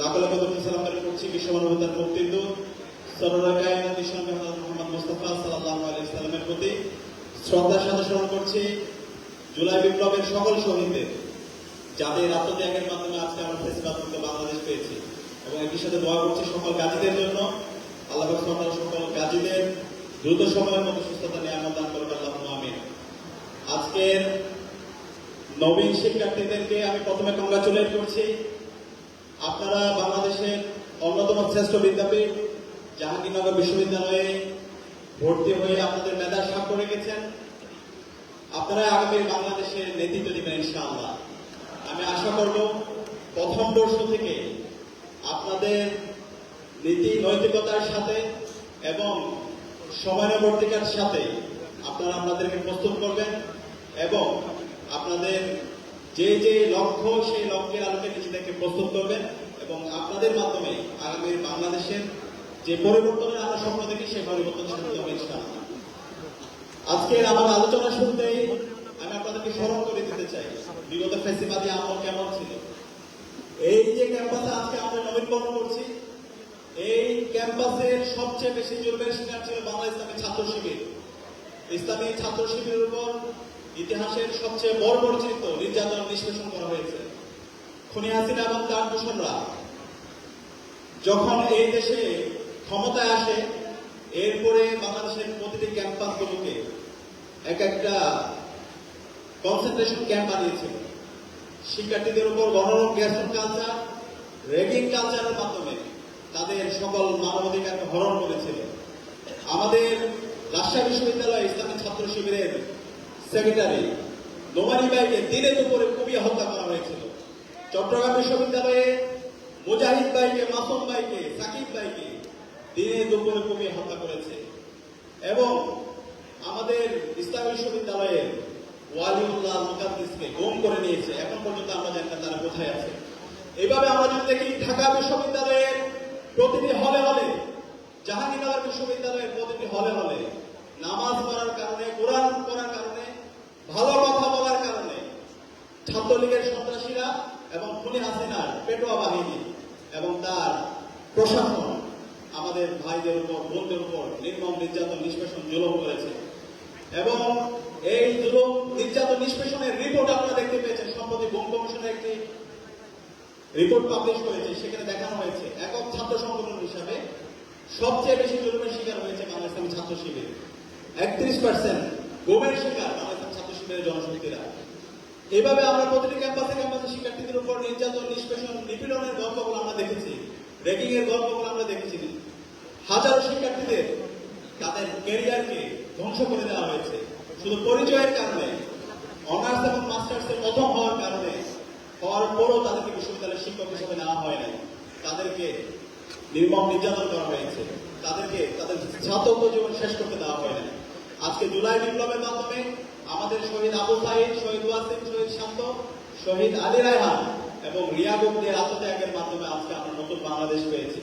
লাখ লাখ দরুদ সালাম পেশ করছি বিশ্ব মানবতার মুক্তিদূত সরোরা আলাইহি প্রতি শ্রদ্ধার সাথে করছি জুলাই বিপ্লবের সকল শহীদদের, যাদের আত্মত্যাগের মাধ্যমে আজকে আমরা বাংলাদেশ পেয়েছি এবং একই সাথে সকল গাজীদের জন্য। আল্লাহ দ্রুত সময়ের মতো সুস্থতা নিয়ামত দান করবে আল্লাহ আমিন। আজকের নবীন শিক্ষার্থীদেরকে আমি প্রথমে কংগ্রাচুলেট করছি। আপনারা বাংলাদেশের অন্যতম শ্রেষ্ঠ বিদ্যাপীঠ, জাহাঙ্গীরনগর বিশ্ববিদ্যালয়ে ভর্তি হয়ে আপনাদের মেধা স্বাক্ষর রেখেছেন। আপনারা আগামী বাংলাদেশের নেতৃত্ব দিবেন ইনশাআল্লাহ। আমি আশা করব প্রথম বর্ষ থেকে আপনাদের নীতি নৈতিকতার সাথে এবং সময়ানুবর্তিকার সাথে আপনারা আপনাদেরকে প্রস্তুত করবেন এবং আপনাদের যে যে লক্ষ্য, সেই লক্ষ্যের আলোকে নিজেদেরকে প্রস্তুত করবেন এবং আপনাদের মাধ্যমে আগামী বাংলাদেশের যে পরিবর্তনের আমরা স্বপ্ন দেখি সেই পরিবর্তন সাধিত আজকের আমার আলোচনা শুনতেই আমি আপনাদেরকে স্মরণ করে দিতে চাই, বিগত ফেসিবাদী আমল কেমন ছিল? এই যে ক্যাম্পাসে আজকে আমরা নবীনবরণ করছি, এই ক্যাম্পাসের সবচেয়ে বেশি জুলমের শিকার ছিল বাংলা ইসলামী ছাত্র শিবির। ইসলামী ছাত্র শিবিরের উপর ইতিহাসের সবচেয়ে বড় পরিচিত নির্যাতন নিষ্পেষণ করা হয়েছে। খুনি হাসিনা এবং তার দূষণরা। যখন এই দেশে ক্ষমতায় আসে, এরপরে বাংলাদেশের প্রতিটি ক্যাম্পাসগুলোকে এক একটা কনসেন্ট্রেশন ক্যাম্প বানিয়েছিল শিক্ষার্থীদের উপর গণরম গ্যাসন কালচার রেগিং কালচারের মাধ্যমে তাদের সকল মানবাধিকারকে হরণ করেছিল আমাদের রাজশাহী বিশ্ববিদ্যালয় ইসলামী ছাত্র শিবিরের সেক্রেটারি নোমানি ভাইকে দিনে দুপুরে কুপিয়ে হত্যা করা হয়েছিল। চট্টগ্রাম বিশ্ববিদ্যালয়ে মুজাহিদ ভাইকে মাসুম ভাইকে সাকিব ভাইকে দিনে দুপুরে কুপিয়ে হত্যা করেছে। এবং আমাদের ইসলাম বিশ্ববিদ্যালয়ের ওয়ালিউল্লাহ মুকাদ্দিসকে গুম করে নিয়েছে। এখন পর্যন্ত আমরা জানি না তারা কোথায় আছে। এইভাবে আমরা যদি দেখি, ঢাকা বিশ্ববিদ্যালয়ের প্রতিটি হলে হলে, জাহাঙ্গীরনগর বিশ্ববিদ্যালয়ের প্রতিটি হলে হলে নামাজ পড়ার কারণে, কোরআন পড়ার কারণে ভালো কথা বলার কারণে ছাত্রলীগের সন্ত্রাসীরা এবং খুনি হাসিনার পেটোয়া বাহিনী এবং তার প্রশাসন আমাদের ভাইদের উপর, বোনদের উপর নির্মম নির্যাতন, নিষ্পেষণ, জুলুম করেছে। এবং এই জুলুম, নির্যাতন, নিষ্পেষণের রিপোর্ট আপনারা দেখতে পেয়েছেন। সম্প্রতি বোম কমিশনের একটি রিপোর্ট পাবলিশ করেছে সেখানে দেখানো হয়েছে একক ছাত্র সংগঠন হিসাবে সবচেয়ে বেশি জুলুমের শিকার হয়েছে বাংলা ইসলামী ছাত্র শিবির। একত্রিশ পার্সেন্ট গোমের শিকার বাংলা শিবিরের জনশক্তিরা এভাবে আমরা প্রতিটি ক্যাম্পাসে ক্যাম্পাসে শিক্ষার্থীদের উপর নির্যাতন, নিষ্পেষণ, নিপীড়নের গল্পগুলো আমরা দেখেছি। র্যাগিং এর গল্পগুলো আমরা দেখেছি। হাজারো শিক্ষার্থীদের তাদের ক্যারিয়ারকে ধ্বংস করে দেওয়া হয়েছে। শুধু পরিচয়ের কারণে অনার্স এবং মাস্টার্স এর প্রথম হওয়ার কারণে, হওয়ার পরও তাদেরকে বিশ্ববিদ্যালয়ের শিক্ষক হিসেবে নেওয়া হয় নাই। তাদেরকে নির্মম নির্যাতন করা হয়েছে। তাদেরকে তাদের ছাত্র জীবন শেষ করতে দেওয়া হয় নাই। আজকে জুলাই বিপ্লবের মাধ্যমে আমাদের শহীদ আবু সাহিদ শহীদ ওয়াসিম, শহীদ শান্ত, শহীদ আলী রায়হান এবং রিয়া গুপ্তের আত্মত্যাগের মাধ্যমে আজকে আমরা নতুন বাংলাদেশ পেয়েছি।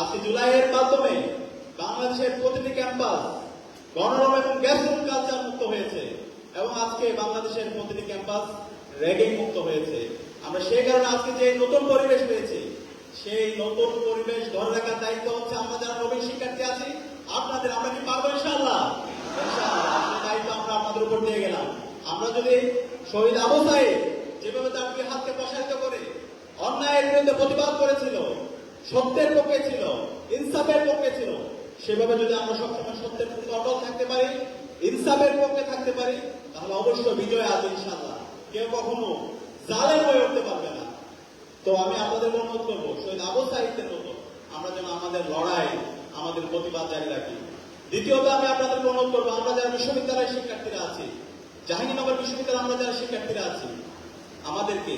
আজকে জুলাইয়ের মাধ্যমে বাংলাদেশের প্রতিটি ক্যাম্পাস গণরম এবং গ্যাসরুম কালচার মুক্ত হয়েছে এবং আজকে বাংলাদেশের প্রতিটি ক্যাম্পাস র্যাগিং মুক্ত হয়েছে। আমরা সেই কারণে আজকে যে নতুন পরিবেশ পেয়েছি, সেই নতুন পরিবেশ ধরে রাখার দায়িত্ব হচ্ছে আমরা যারা নবীন শিক্ষার্থী আছি, আপনাদের আমরা কি পারব ইনশাআল্লাহ? ইনশাআল্লাহ সেই দায়িত্ব আমরা আপনাদের উপর দিয়ে গেলাম আমরা যদি শহীদ আবু সাহেব যেভাবে দুই হাতকে প্রসারিত করে অন্যায়ের বিরুদ্ধে প্রতিবাদ করেছিল, সত্যের পক্ষে ছিল, ইনসাফের পক্ষে ছিল, সেভাবে যদি আমরা সবসময় সত্যের প্রতি অটল থাকতে পারি, ইনসাফের পক্ষে থাকতে পারি, তাহলে অবশ্যই বিজয় আছে ইনশাআল্লাহ। কেউ কখনো জালেম হয়ে উঠতে পারবে না। তো আমি আপনাদের অনুরোধ করব, শহীদ আবু সাহিত্যের মতো আমরা যেন আমাদের লড়াই, আমাদের প্রতিবাদ জারি রাখি। দ্বিতীয়ত আমি আপনাদের অনুরোধ করব, আমরা যারা বিশ্ববিদ্যালয়ের শিক্ষার্থীরা আছি জাহাঙ্গীরনগর বিশ্ববিদ্যালয়ে আমরা যারা শিক্ষার্থীরা আছি, আমাদেরকে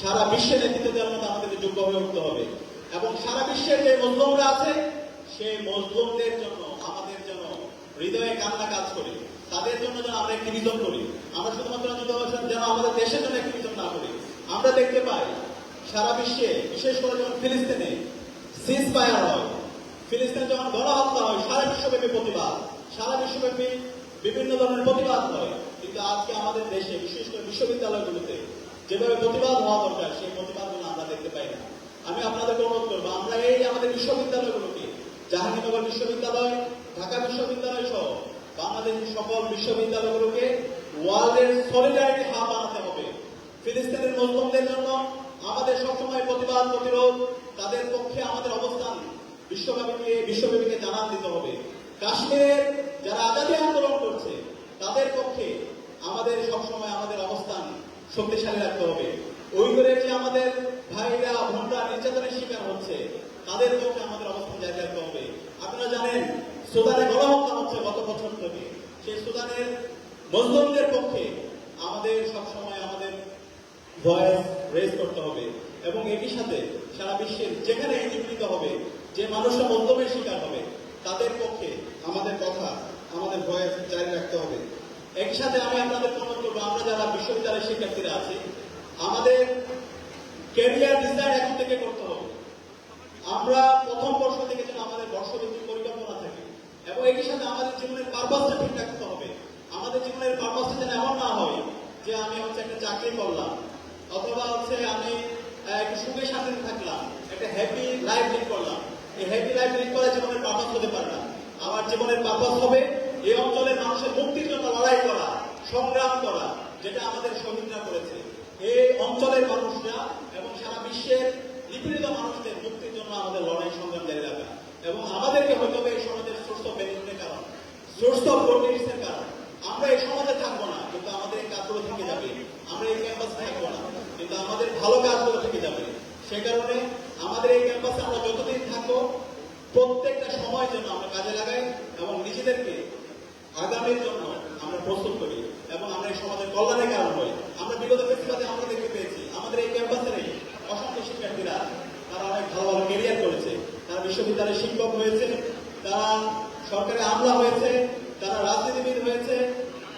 সারা বিশ্বে নেতৃত্ব দেওয়ার মতো আমাদেরকে যোগ্য হয়ে উঠতে হবে। এবং সারা বিশ্বের যে মজলুমরা আছে, সেই মজলুমদের জন্য, আমাদের যেন হৃদয়ে কান্না কাজ করি। তাদের জন্য যেন আমরা একটি বিজন করি। আমরা শুধুমাত্র যেন আমাদের দেশের জন্য একটি বিজন না করি। আমরা দেখতে পাই, সারা বিশ্বে, বিশেষ করে যখন ফিলিস্তিনে সিজ ফায়ার হয়, ফিলিস্তিনে যখন গণহত্যা হয়, সারা বিশ্বব্যাপী প্রতিবাদ, সারা বিশ্বব্যাপী বিভিন্ন ধরনের প্রতিবাদ হয়। কিন্তু আজকে আমাদের দেশে, বিশেষ করে বিশ্ববিদ্যালয়গুলোতে যেভাবে প্রতিবাদ হওয়া দরকার, সেই প্রতিবাদগুলো আমরা দেখতে পাই না। আমি আপনাদেরকে অনুরোধ করব, আমরা এই আমাদের বিশ্ববিদ্যালয়গুলোকে, জাহাঙ্গীরনগর বিশ্ববিদ্যালয়, ঢাকা বিশ্ববিদ্যালয় সহ বাংলাদেশের সকল বিশ্ববিদ্যালয়গুলোকে ওয়ার্ল্ডের সলিডারিটি হাব বানাতে হবে। ফিলিস্তিনের মুসলিমদের জন্য আমাদের সবসময় প্রতিবাদ, প্রতিরোধ, তাদের পক্ষে আমাদের অবস্থান বিশ্বব্যাপীকে বিশ্বব্যাপীকে জানান দিতে হবে। কাশ্মীরের যারা আজাদি আন্দোলন করছে, তাদের পক্ষে আমাদের সবসময় আমাদের অবস্থান শক্তিশালী রাখতে হবে। উইগুরের যে আমাদের ভাইরা বোনরা নির্যাতনের শিকার হচ্ছে, তাদের পক্ষে আমাদের অবস্থান জারি রাখতে হবে। আপনারা জানেন সুদানে গণহত্যা হচ্ছে গত বছর থেকে। সেই সুদানের মজলুমদের পক্ষে আমাদের সবসময় আমাদের ভয়েস রেজ করতে হবে। এবং একই সাথে সারা বিশ্বের যেখানে নিপীড়িত হবে, যে মানুষরা মধ্যমের শিকার হবে, তাদের পক্ষে আমাদের কথা, আমাদের ভয়েস জারি রাখতে হবে। একই সাথে আমি আপনাদের অনুরোধ করব আমরা যারা বিশ্ববিদ্যালয়ের শিক্ষার্থীরা আছি, আমাদের ক্যারিয়ার ডিজাইন এখন থেকে করতে হবে। আমরা প্রথম বর্ষ থেকে যেন আমাদের বর্ষভিত্তিক পরিকল্পনা থাকে এবং একই সাথে আমাদের জীবনের পারপাসটা ঠিক রাখতে হবে। আমাদের জীবনের পারপাসটা যেন এমন না হয় যে আমি হচ্ছে একটা চাকরি করলাম, অথবা হচ্ছে আমি একটু সুখে শান্তিতে থাকলাম, একটা হ্যাপি লাইফ লিড করলাম। এই হ্যাপি লাইফ লিড করা জীবনের পারপাস হতে পারে না। আমার জীবনের পারপাস হবে এই অঞ্চলের মানুষের মুক্তির জন্য লড়াই করা, সংগ্রাম করা, যেটা আমাদের শহীদরা করেছে। এই অঞ্চলের মানুষরা এবং সারা বিশ্বের নিপীড়িত মানুষদের মুক্তির জন্য আমাদের লড়াই সংগ্রাম জারি রাখা। এবং আমাদেরকে হয়তো এই সমাজের অফ বেনিফিটের কারণ সোর্স অফ কারণ, আমরা এই সমাজে থাকব না, কিন্তু আমাদের এই কাজগুলো থেকে যাবে। আমরা এই ক্যাম্পাসে থাকব না, কিন্তু আমাদের ভালো কাজগুলো থেকে যাবে। সে কারণে আমাদের এই ক্যাম্পাসে আমরা যতদিন থাকব, প্রত্যেকটা সময় যেন আমরা কাজে লাগাই এবং নিজেদেরকে আগামীর জন্য আমরা প্রস্তুত করি এবং আমরা এই সমাজের কল্যাণের কারণ হই। আমরা বিগত ফেস্টিভালে আমরা দেখতে পেয়েছি। আমাদের এই ক্যাম্পাসের অসংখ্য শিক্ষার্থীরা, তারা অনেক ভালো ভালো কেরিয়ার করেছে। তারা বিশ্ববিদ্যালয়ের শিক্ষক হয়েছে। তারা সরকারি আমলা হয়েছে। তারা রাজনীতিবিদ হয়েছে।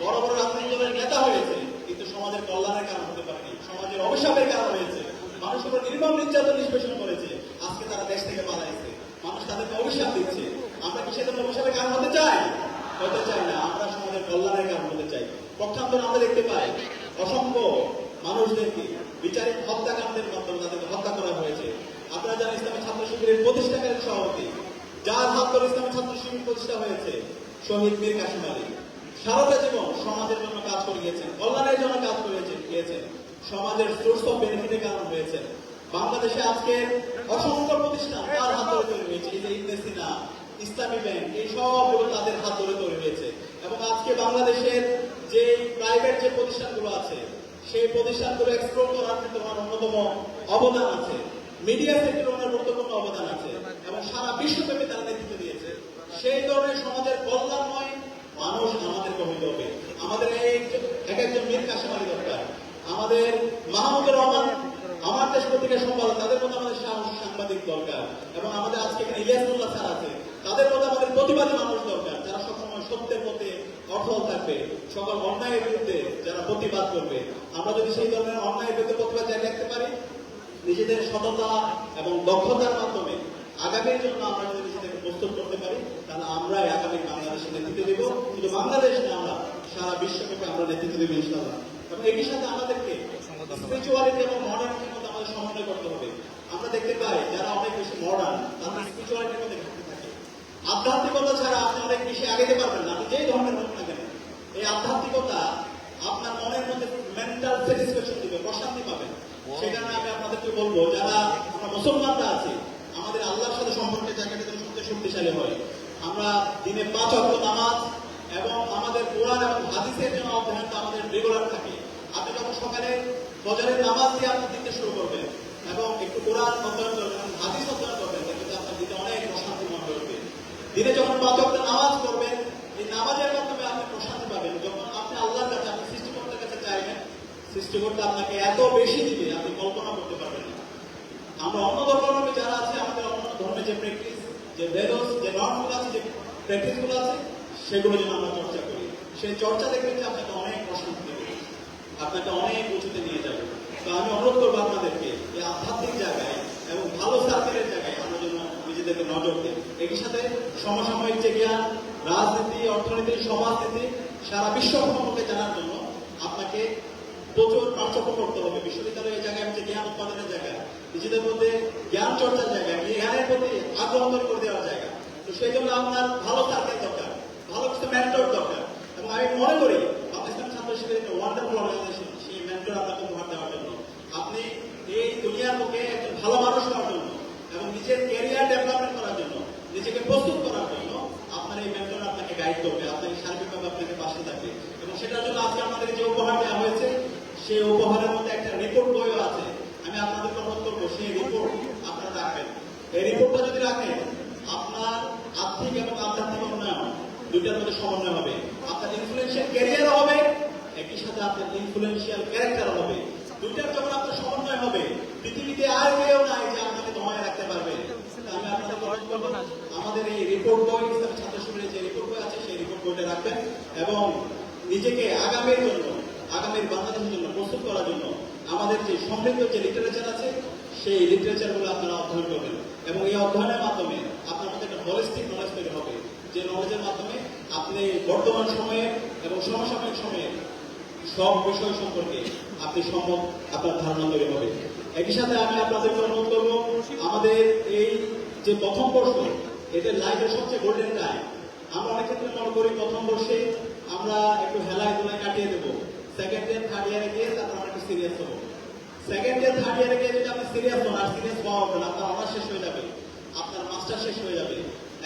বড় বড় রাজনৈতিক দলের নেতা হয়েছে। কিন্তু সমাজের কল্যাণের কারণ হতে পারেনি। সমাজের অভিশাপের কারণ হয়েছে। মানুষের উপর নির্মম নির্যাতন নিষ্পেষণ করেছে। আজকে তারা দেশ থেকে পালাইছে। মানুষ তাদেরকে অভিশাপ দিচ্ছে। আমরা কি সেজন্য অভিশাপের কারণ হতে চাই? হতে চাই না, আমরা সমাজের কল্যাণের কারণ হতে চাই। পক্ষান্তর আমরা দেখতে পাই অসংখ্য মানুষদেরকে বিচারিক হত্যাকাণ্ডের মাধ্যমে তাদেরকে হত্যা করা হয়েছে। আপনারা জানেন, ইসলামী ছাত্র শিবিরের প্রতিষ্ঠাকারী সভাপতি, যার হাত ধরে ইসলামী ছাত্র শিবির প্রতিষ্ঠা হয়েছে, শহীদ মীর কাশিম আলী। সারাটা জীবন সমাজের জন্য কাজ করে গিয়েছেন, কল্যাণের জন্য কাজ করেছেন গিয়েছেন সমাজের সোর্স অফ বেনিফিটের কারণ হয়েছেন। বাংলাদেশে আজকে অসংখ্য প্রতিষ্ঠান তার হাত ধরে তৈরি হয়েছে। এই যে ইবনে সিনা ইসলামী ব্যাংক, এই সবগুলো তাদের হাত ধরে তৈরি হয়েছে। এবং আজকে বাংলাদেশের যে প্রাইভেট যে প্রতিষ্ঠানগুলো আছে, সেই প্রতিষ্ঠানগুলো এক্সপ্লোর করার ক্ষেত্রে ওনার অন্যতম অবদান আছে। মিডিয়া সেক্টরে ওনার গুরুত্বপূর্ণ অবদান আছে। এবং সারা বিশ্বব্যাপী তারা নেতৃত্ব দিয়েছে। সেই ধরনের সমাজের কল্যাণময় মানুষ আমাদেরকে হইতে হবে। আমাদের এই এক একজন মীর কাশেম আলী দরকার। আমাদের মাহমুদুর রহমান, আমার দেশ পত্রিকার সম্পাদক, তাদের মধ্যে আমাদের সাংবাদিক দরকার। এবং আমাদের আজকে এখানে ইলিয়াসুল্লাহ স্যার আছে। তাদের মধ্যে আমাদের প্রতিবাদী মানুষ দরকার, যারা সবসময় সত্যের পথে অটল থাকবে সকল অন্যায়ের বিরুদ্ধে যারা প্রতিবাদ করবে। আমরা যদি সেই ধরনের অন্যায়ের বিরুদ্ধে প্রতিবাদ জারি রাখতে পারি, নিজেদের সততা এবং দক্ষতার মাধ্যমে আগামীর জন্য আমরা যদি নিজেদেরকে প্রস্তুত করতে পারি, তাহলে আমরাই আগামী বাংলাদেশের নেতৃত্ব দেব। শুধু বাংলাদেশ না, আমরা সারা বিশ্বব্যাপী আমরা নেতৃত্ব দেবো ইনশাল্লাহ এবং একই সাথে আমাদেরকে স্পিরিচুয়ালিটি এবং মডার্নিটির মধ্যে আমাদের সমন্বয় করতে হবে। আমরা দেখতে পাই, যারা অনেক বেশি মডার্ন তাদের স্পিরিচুয়ালিটির মধ্যে আধ্যাত্মিকতা ছাড়া আপনি অনেক বেশি আগাতে পারবেন না। আপনি যেই ধরনের হোক না কেন, এই আধ্যাত্মিকতা আপনার মনের মধ্যে মেন্টাল স্যাটিসফ্যাকশন দিবে, প্রশান্তি পাবেন সেই কারণে আমি আপনাদেরকে বলব, যারা আমরা মুসলমানরা আছি, আমাদের আল্লাহর সাথে সম্পর্কের জায়গাটা যেন সবচেয়ে শক্তিশালী হয়, আমরা দিনে পাঁচ অক্ট নামাজ এবং আমাদের কোরআন এবং হাদিসের জন্য অধ্যয়নটা আমাদের রেগুলার থাকে। আপনি যখন সকালে ফজরের নামাজ দিয়ে আপনি দিতে শুরু করবেন এবং একটু কোরআন অধ্যয়ন করবেন হাদিস অধ্যয়ন করবেন কিন্তু আপনার দিতে অনেক প্রশান্তি মনে করবে দিনে যখন পাঁচ নামাজ করবেন এই নামাজের মাধ্যমে আপনি প্রশান্তি পাবেন। যখন আপনি আল্লাহর কাছে, আপনি সৃষ্টিকর্তার কাছে চাইবেন, সৃষ্টিকর্তা আপনাকে এত বেশি দিবে, আপনি কল্পনা করতে পারবেন না। আমরা অন্য ধর্মাবলম্বী যারা আছে, আমাদের অন্য ধর্মের যে প্র্যাকটিস যে বেদস যে নর্মগুলো আছে, যে প্র্যাকটিসগুলো আছে, সেগুলো যেন আমরা চর্চা করি। সেই চর্চা দেখবেন যে আপনাকে অনেক প্রশান্তি দেবে, আপনাকে অনেক উঁচুতে নিয়ে যাবে। তো আমি অনুরোধ করব আপনাদেরকে যে আধ্যাত্মিক জায়গায় এবং ভালো সার্কেলের জায়গায় নিজেদেরকে নজর দিই একই সাথে সমসাময়িক যে জ্ঞান, রাজনীতি, অর্থনীতি, সমাজনীতি, সারা বিশ্ব সম্পর্কে জানার জন্য আপনাকে প্রচুর পার্থক্য করতে হবে। বিশ্ববিদ্যালয়ের জায়গায় হচ্ছে জ্ঞান উৎপাদনের জায়গা, নিজেদের মধ্যে জ্ঞান চর্চার জায়গা জ্ঞানের প্রতি আগ্রহ তৈরি করে দেওয়ার জায়গা। তো সেই জন্য আপনার ভালো সার্কেল দরকার, ভালো কিছু মেন্টর দরকার। এবং আমি মনে করি পাকিস্তান ছাত্র শিবির একটা ওয়ান্ডারফুল অর্গানাইজেশন সেই মেন্টর আপনাকে উপহার দেওয়ার জন্য। আপনি এই দুনিয়ার পক্ষে একজন ভালো মানুষ হওয়ার জন্য এবং নিজের ক্যারিয়ার ডেভেলপমেন্ট করার জন্য, নিজেকে প্রস্তুত করার জন্য আপনার এই মেন্টর আপনাকে গাইড করবে আপনাকে সার্বিকভাবে আপনাকে পাশে থাকবে। এবং সেটার জন্য আজকে আমাদের যে উপহার দেওয়া হয়েছে, সেই উপহারের মধ্যে একটা রিপোর্ট বইও আছে। আমি আপনাদের অনুরোধ করব, সেই রিপোর্ট আপনারা রাখবেন। এই রিপোর্টটা যদি রাখেন, আপনার আর্থিক এবং আধ্যাত্মিক উন্নয়ন দুইটার মধ্যে সমন্বয় হবে। আপনার ইনফ্লুয়েন্সিয়াল ক্যারিয়ারও হবে, একই সাথে আপনার ইনফ্লুয়েন্সিয়াল ক্যারেক্টার হবে। দুইটার যখন আপনার সমন্বয় হবে, পৃথিবীতে আর কেউ নাই যে আপনাকে রাখতে পারবে। আমি আপনাদের অনুরোধ আমাদের এই রিপোর্ট বই ইসলামী ছাত্র শিবিরের যে রিপোর্ট বই আছে সেই রিপোর্ট বইটা রাখবেন এবং নিজেকে আগামীর জন্য আগামীর বাংলাদেশের জন্য প্রস্তুত করার জন্য আমাদের যে সমৃদ্ধ যে লিটারেচার আছে সেই লিটারেচারগুলো আপনারা অধ্যয়ন করবেন। এবং এই অধ্যয়নের মাধ্যমে আপনার মধ্যে একটা হলিস্টিক নলেজ তৈরি হবে। যে নলেজের মাধ্যমে আপনি বর্তমান সময়ে এবং সমসাময়িক সময়ে সব বিষয় সম্পর্কে আপনি সম্ভব আপনার ধারণা তৈরি হবে। একই সাথে আমি আপনাদেরকে অনুরোধ করব, আমাদের এই যে প্রথম বর্ষ এদের লাইফের সবচেয়ে গোল্ডেন টাইম আমরা অনেক ক্ষেত্রে মনে করি প্রথম বর্ষে আমরা একটু হেলায় দোলায় কাটিয়ে দেবো। সেকেন্ড ইয়ার থার্ড ইয়ারে গিয়ে তারপর আমরা একটু সিরিয়াস হব। সেকেন্ড ইয়ার থার্ড ইয়ারে গিয়ে যদি আপনি সিরিয়াস হন, আর সিরিয়াস হওয়া হবে আপনার অনার্স শেষ হয়ে যাবে, আপনার মাস্টার শেষ হয়ে যাবে,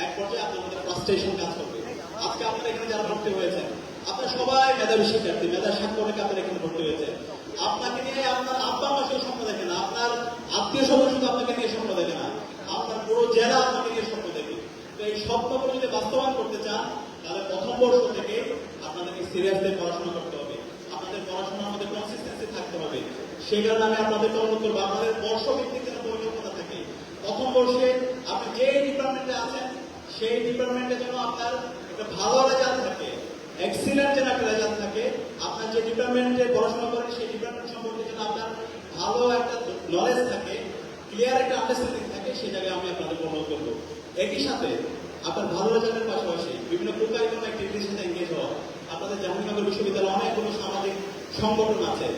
এক পর্যায়ে আপনার মধ্যে ফ্রাস্ট্রেশন কাজ করবে। আজকে আপনারা এখানে যারা ভর্তি হয়েছেন, আপনার সবাই মেধাবী শিক্ষার্থী মেধা স্বাক্ষর রেখে এখানে ভর্তি হয়েছে আপনাকে নিয়ে আপনার আব্বা মা কেউ স্বপ্ন দেখে না আপনার আত্মীয় স্বজন শুধু আপনাকে নিয়ে স্বপ্ন দেখে না, আপনার পুরো জেলা আপনাকে নিয়ে স্বপ্ন দেখে। তো এই স্বপ্নগুলো যদি বাস্তবায়ন করতে চান, তাহলে প্রথম বর্ষ থেকে আপনাদেরকে সিরিয়াসলি পড়াশোনা করতে হবে। আপনাদের পড়াশোনার মধ্যে কনসিস্টেন্সি থাকতে হবে। সেই কারণে আমি আপনাদেরকে অনুরোধ করব। আপনাদের বর্ষ ভিত্তিক যেন পরিকল্পনা থাকে। প্রথম বর্ষে আপনি যে ডিপার্টমেন্টে আছেন, সেই ডিপার্টমেন্টে যেন আপনার একটা ভালো রেজাল্ট থাকে এক্সিলেন্ট যেন একটা রেজাল্ট থাকে, আপনার যে ডিপার্টমেন্টে পড়াশোনা করেন, সেই ডিপার্টমেন্ট সম্পর্কে যেন আপনার ভালো একটা নলেজ থাকে ক্লিয়ার একটা আন্ডারস্ট্যান্ডিং থাকে, সেই জায়গায় আমি আপনাদের অনুরোধ করব। একই সাথে, আপনার ভালো রেজাল্টের পাশাপাশি বিভিন্ন প্রকারিকম অ্যাক্টিভিটির সাথে এঙ্গেজ হওয়া। আপনাদের জাহাঙ্গীরনগর বিশ্ববিদ্যালয়ে অনেকগুলো সামাজিক সংগঠন আছে।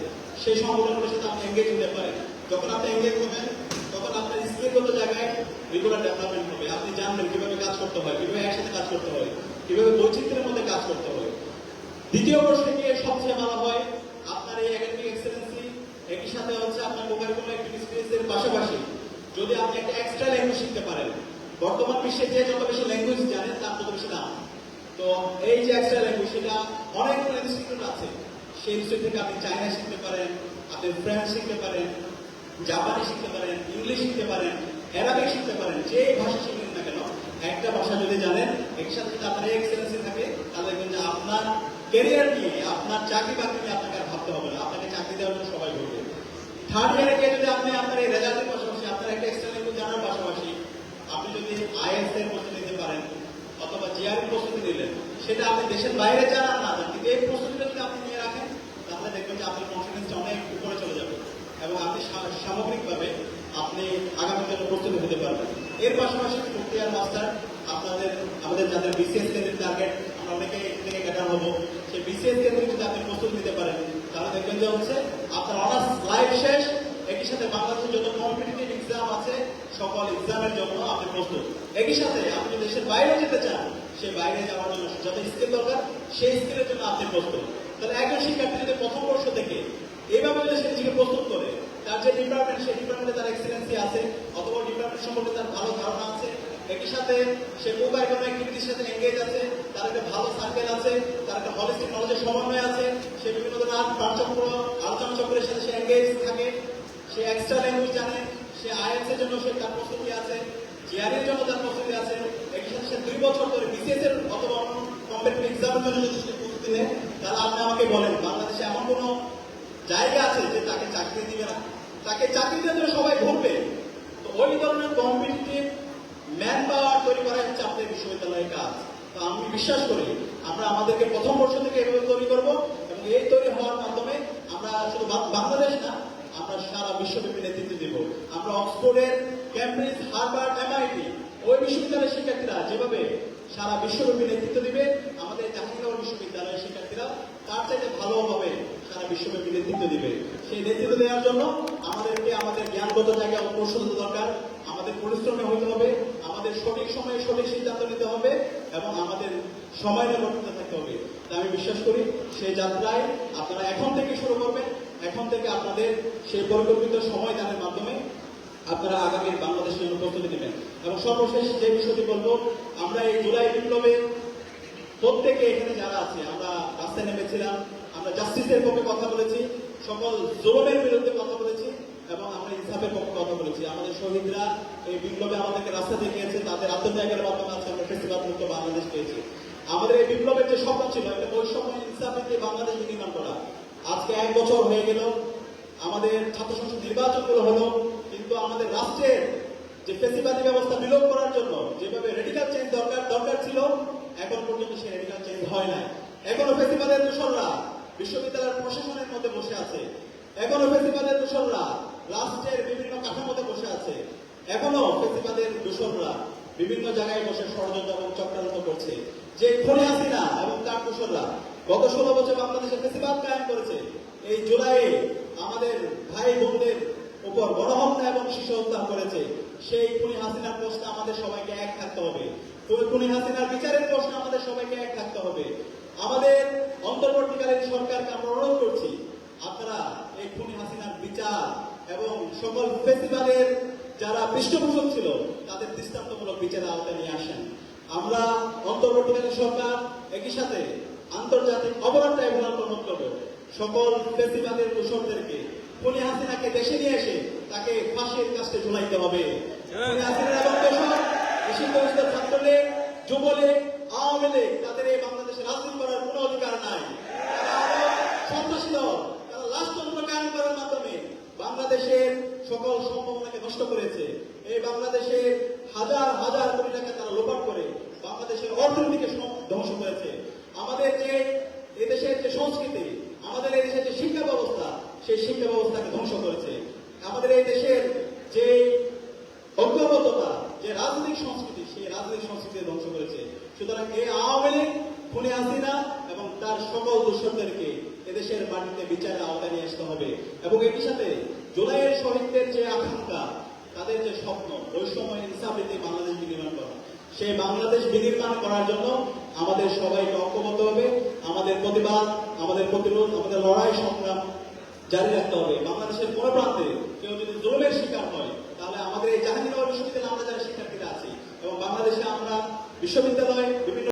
সেই সংগঠনগুলোর সাথে আপনি এঙ্গেজ হতে পারেন। যখন আপনি এঙ্গেজ হবেন, তখন আপনার স্কিলগত জায়গায় রেগুলার ডেভেলপমেন্ট হবে। আপনি জানবেন কীভাবে কাজ করতে হয়, কীভাবে একসাথে কাজ করতে হয়, কীভাবে বৈচিত্র্যের মধ্যে কাজ করতে হয়। দ্বিতীয় বর্ষে গিয়ে সবচেয়ে ভালো হয়, আপনার এই একই সাথে হচ্ছে আপনার অ্যাক্টিভিটিসের পাশাপাশি যদি আপনি একটা এক্সট্রা ল্যাঙ্গুয়েজ শিখতে পারেন, বর্তমান বিশ্বে যে যত বেশি ল্যাঙ্গুয়েজ জানেন, তার তত বেশি দাম। তো এই যে এক্সট্রা ল্যাঙ্গুয়েজ সেটা অনেকগুলো ইনস্টিটিউট আছে। সেই ইনস্টিটিউট থেকে আপনি চাইনা শিখতে পারেন, আপনি ফ্রেঞ্চ শিখতে পারেন জাপানি শিখতে পারেন ইংলিশ শিখতে পারেন অ্যারাবিক শিখতে পারেন, যে ভাষা শিখবেন না কেন, একটা ভাষা যদি জানেন একসাথে যদি আপনার এক্সেলেন্সি থাকে, তাহলে দেখবেন যে আপনার ক্যারিয়ার নিয়ে, আপনার চাকরি বাকরি নিয়ে আপনাকে আর ভাবতে হবে না। আপনাকে চাকরি দেওয়ার জন্য সবাই বলবে। থার্ড ইয়ারে যদি আপনি আপনার এই রেজাল্টের পাশাপাশি আপনার একটা এক্সট্রা ল্যাঙ্গুয়েজ জানার পাশাপাশি আপনি যদি আইএস এর প্রস্তুতি নিতে পারেন অথবা জিআর প্রস্তুতি নিলেন, সেটা আপনি দেশের বাইরে যান আর না যান, কিন্তু এই প্রস্তুতিটা যদি আপনি নিয়ে রাখেন, তাহলে দেখবেন যে আপনার কনফিডেন্সটা অনেক উপরে চলে যাবে এবং আপনি সামগ্রিকভাবে আপনি আগামী জন্য প্রস্তুতি হতে পারবেন। এর পাশাপাশি ফোর্থ ইয়ার মাস্টার আপনাদের, আমাদের যাদের বিসিএস কেন্দ্রের টার্গেট আমরা অনেকে থেকে ক্যাটার হব। সেই বিসিএস কেন্দ্রে যদি আপনি প্রস্তুতি নিতে পারেন তাহলে দেখবেন যে হচ্ছে আপনার অনার্স লাইফ শেষ, একই সাথে বাংলাদেশের যত কম্পিটিটিভ এক্সাম আছে, সকল এক্সামের জন্য আপনি প্রস্তুত। একই সাথে আপনি দেশের বাইরে যেতে চান, সেই বাইরে যাওয়ার জন্য যত স্কিল দরকার, সেই স্কিলের জন্য আপনি প্রস্তুত। তাহলে একজন শিক্ষার্থী যদি প্রথম বর্ষ থেকে এইভাবে যদি সে নিজেকে প্রস্তুত করে, তার যে ডিপার্টমেন্ট সেই ডিপার্টমেন্টে তার এক্সিলেন্সি আছে, অথবা ডিপার্টমেন্ট সম্পর্কে তার ভালো ধারণা আছে একই সাথে সে মোবাইল কোনো অ্যাক্টিভিটির সাথে এঙ্গেজ আছে, তার একটা ভালো সার্কেল আছে, তার একটা হলিস্টিক নলেজের সমন্বয় আছে, সে বিভিন্ন ধরনের আর্ট চক্র আলোচনা চক্রের সাথে সে এঙ্গেজ থাকে, সে এক্সট্রা ল্যাঙ্গুয়েজ জানে, সে আইএলস এর জন্য সে তার প্রস্তুতি আছে জিআরের জন্য তার প্রস্তুতি আছে, একই সাথে সে দুই বছর ধরে বিসিএস এর অথবা অন্য কম্পিটিটিভ এক্সামের জন্য যদি সে প্রস্তুতি নেয়। তাহলে আপনি আমাকে বলেন, বাংলাদেশে এমন কোনো জায়গা আছে যে তাকে চাকরি দিবে না? তাকে চাকরি দেওয়ার জন্য সবাই ঘুরবে তো ওই ধরনের কম্পিটিটিভ ম্যান পাওয়ার তৈরি করা হচ্ছে আপনাদের বিশ্ববিদ্যালয়ের কাজ তো আমি বিশ্বাস করি, আমরা আমাদেরকে প্রথম বর্ষ থেকে এভাবে তৈরি করব এবং এই তৈরি হওয়ার মাধ্যমে আমরা শুধু বাংলাদেশ না, আমরা সারা বিশ্বব্যাপী নেতৃত্ব দেব। আমরা অক্সফোর্ডের ক্যামব্রিজ হার্ভার্ড, এমআইটি, ওই বিশ্ববিদ্যালয়ের শিক্ষার্থীরা যেভাবে সারা বিশ্বব্যাপী নেতৃত্ব দিবে, আমাদের জাহাঙ্গীরনগর বিশ্ববিদ্যালয়ের শিক্ষার্থীরা তার চাইতে ভালোভাবে সারা বিশ্বব্যাপী নেতৃত্ব দিবে। সেই নেতৃত্ব দেওয়ার জন্য আমাদেরকে আমাদের জ্ঞানগত জায়গায় হতে দরকার। আমাদের পরিশ্রমে হতে হবে, আমাদের সঠিক সময়ে সঠিক সিদ্ধান্ত নিতে হবে এবং আমাদের সময় নির্বাচিত থাকতে হবে। আমি বিশ্বাস করি, সেই যাত্রায় আপনারা এখন থেকে শুরু করবেন, এখন থেকে আপনাদের সেই পরিকল্পিত সময় দানের মাধ্যমে আপনারা আগামী বাংলাদেশের প্রস্তুতি নেবেন। এবং সর্বশেষ যে বিষয়টি বলব, আমরা এই জুলাই বিপ্লবে প্রত্যেকে এখানে যারা আছে, আমরা রাস্তায় নেমেছিলাম, আমরা জাস্টিসের পক্ষে কথা বলেছি, সকল জোরের বিরুদ্ধে কথা বলেছি। এবং আমরা ইনসাফের পক্ষে কথা বলেছি। আমাদের শহীদরা এই বিপ্লবে আমাদেরকে রাস্তা দেখিয়েছে, তাদের আত্মত্যাগের মাধ্যমে আছে আমরা ফেস্টিভাল মুক্ত বাংলাদেশ পেয়েছি। আমাদের এই বিপ্লবের যে স্বপ্ন ছিল একটা বৈষম্য, ইনসাফের দিয়ে বাংলাদেশ নির্মাণ করা। আজকে এক বছর হয়ে গেল, আমাদের ছাত্র সংসদ নির্বাচনগুলো হলো, কিন্তু আমাদের রাষ্ট্রের যে ফেসিবাদী ব্যবস্থা বিলোপ করার জন্য যেভাবে রেডিকাল চেঞ্জ দরকার দরকার ছিল, এখন পর্যন্ত সেই রেডিকাল চেঞ্জ হয় নাই। এখনও ফেসিবাদের দূষণরা বিশ্ববিদ্যালয়ের প্রশাসনের মধ্যে বসে আছে। এখনও ফেসিবাদের দূষণরা রাষ্ট্রের বিভিন্ন কাঠামোতে বসে আছে। এখনও ফেসিবাদের দূষণরা বিভিন্ন জায়গায় বসে ষড়যন্ত্র এবং চক্রান্ত করছে। যে খনি হাসিনা এবং তার দূষণরা গত ষোলো বছর বাংলাদেশে ফেসিবাদ কায়েম করেছে। এই জুলাইয়ে আমাদের ভাই বোনদের উপর গণহত্যা এবং শিশু হত্যা করেছে। সেই খুনি হাসিনার প্রশ্নে আমাদের সবাইকে এক থাকতে হবে। খুনি হাসিনার বিচারের প্রশ্নে আমাদের সবাইকে এক থাকতে হবে। আমাদের অন্তর্বর্তীকালীন সরকারকে আমরা অনুরোধ করছি, আপনারা এই খুনি হাসিনার বিচার এবং সকল ফেস্টিভ্যালের যারা পৃষ্ঠপোষক ছিল তাদের দৃষ্টান্তমূলক বিচারের আওতায় নিয়ে আসেন। আমরা অন্তর্বর্তীকালীন সরকার একই সাথে আন্তর্জাতিক অপরাধ ট্রাইব্যুনাল প্রমোট করব। সকল ফেস্টিভ্যালের দূষণদেরকে খুনি হাসিনাকে দেশে নিয়ে এসে তাকে ফাঁসির কাছে ঝুলাইতে হবে। খুনি হাসিনা এবং দোষর নিষিদ্ধ ছাত্রলীগ যুবলীগ আওয়ামী লীগ তাদের এই বাংলাদেশে রাজনীতি করার কোনো অধিকার নাই। তারা সন্ত্রাসী দল তারা রাষ্ট্রতন্ত্র কায়ন করার মাধ্যমে বাংলাদেশের সকল সম্ভাবনাকে নষ্ট করেছে। এই বাংলাদেশের হাজার হাজার কোটি টাকা তারা লোপাট করে বাংলাদেশের অর্থনীতিকে ধ্বংস করেছে। আমাদের যে এদেশের যে সংস্কৃতি, আমাদের এই দেশের যে শিক্ষা ব্যবস্থা, সেই শিক্ষা ব্যবস্থাকে ধ্বংস করেছে। আমাদের এই দেশের যে ঐক্যবদ্ধতা, যে রাজনৈতিক সংস্কৃতি, সেই রাজনৈতিক সংস্কৃতি ধ্বংস করেছে। সুতরাং এই আওয়ামী লীগ, খুনি হাসিনা এবং তার সকল দূষণদেরকে এদেশের মাটিতে বিচারের আওতায় নিয়ে আসতে হবে। এবং একই সাথে জুলাইয়ের শহীদদের যে আকাঙ্ক্ষা, তাদের যে স্বপ্ন, বৈষম্য ইনসাফিতে বাংলাদেশ বিনির্মাণ করা। সেই বাংলাদেশ বিনির্মাণ করার জন্য আমাদের সবাইকে ঐক্যবদ্ধ হবে, আমাদের প্রতিবাদ, আমাদের প্রতিরোধ, আমাদের লড়াই সংগ্রাম জারি রাখতে হবে। বাংলাদেশের কোনো প্রান্তে কেউ যদি জুলুমের শিকার হয়, তাহলে আমাদের এই জাহাঙ্গীরনগর বিশ্ববিদ্যালয়ে আমরা যারা শিক্ষার্থীরা আছি, এবং বাংলাদেশে আমরা বিশ্ববিদ্যালয় বিভিন্ন